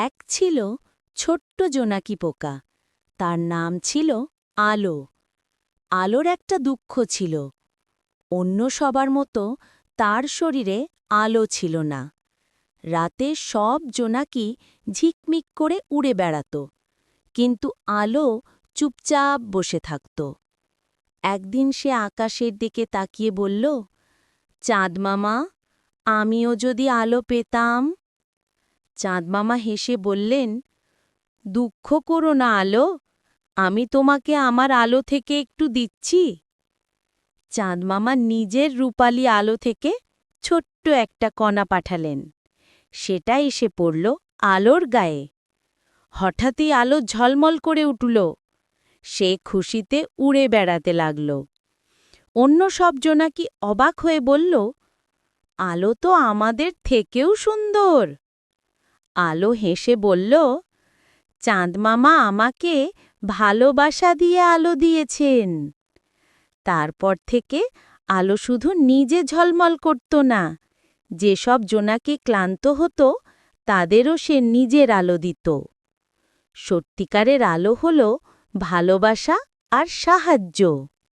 এক ছিল ছোট্ট জোনাকি পোকা। তার নাম ছিল আলো। আলোর একটা দুঃখ ছিল। অন্য সবার মতো তার শরীরে আলো ছিল না। রাতে সব জোনাকি ঝিকমিক করে উড়ে বেড়াত। কিন্তু আলো চুপচাপ বসে থাকত। একদিন সে আকাশের দিকে তাকিয়ে বলল, চাঁদ মামা, আমিও যদি আলো পেতাম চাঁদ মামা হেসে বললেন, দুঃখ করো না আলো, আমি তোমাকে আমার আলো থেকে একটু দিচ্ছি। চাঁদমামা নিজের রূপালি আলো থেকে ছোট্ট একটা কণা পাঠালেন। সেটা এসে পড়ল আলোর গায়ে। হঠাৎই আলো ঝলমল করে উঠল। সে খুশিতে উড়ে বেড়াতে লাগল। অন্য সব জোনাকি অবাক হয়ে বলল, আলো তো আমাদের থেকেও সুন্দর। আলো হেসে বলল চাঁদমামা আমাকে ভালোবাসা দিয়ে আলো দিয়েছেন। তারপর থেকে আলো শুধু নিজে ঝলমল করত না, যেসব জোনাকে ক্লান্ত হতো, তাদেরও সে নিজের আলো দিত। সত্যিকারের আলো হল ভালোবাসা আর সাহায্য।